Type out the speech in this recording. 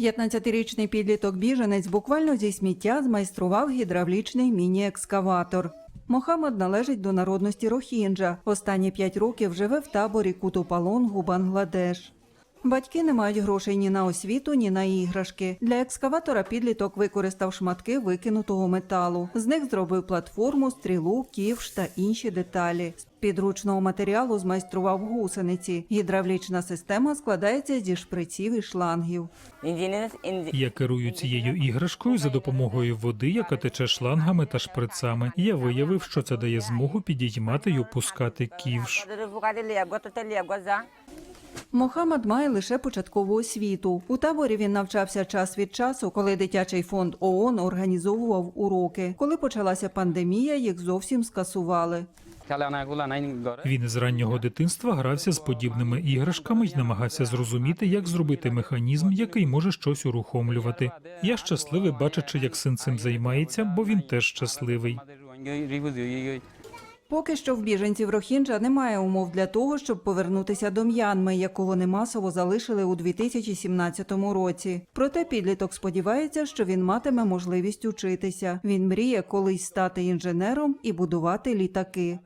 15-річний підліток біженець буквально зі сміття змайстрував гідравлічний міні-екскаватор. Мохамед належить до народності Рохінджа. Останні п'ять років живе в таборі Кутупалонгу, Бангладеш. Батьки не мають грошей ні на освіту, ні на іграшки. Для екскаватора підліток використав шматки викинутого металу. З них зробив платформу, стрілу, ківш та інші деталі. З підручного матеріалу змайстрував гусениці. Гідравлічна система складається зі шприців і шлангів. Я керую цією іграшкою за допомогою води, яка тече шлангами та шприцами. Я виявив, що це дає змогу підіймати й опускати ківш. Мохамед має лише початкову освіту. У таборі він навчався час від часу, коли дитячий фонд ООН організовував уроки. Коли почалася пандемія, їх зовсім скасували. Він з раннього дитинства грався з подібними іграшками і намагався зрозуміти, як зробити механізм, який може щось урухомлювати. Я щасливий, бачачи, як син цим займається, бо він теж щасливий. Поки що в біженців Рохінджа немає умов для того, щоб повернутися до М'янми, яку вони масово залишили у 2017 році. Проте підліток сподівається, що він матиме можливість учитися. Він мріє колись стати інженером і будувати літаки.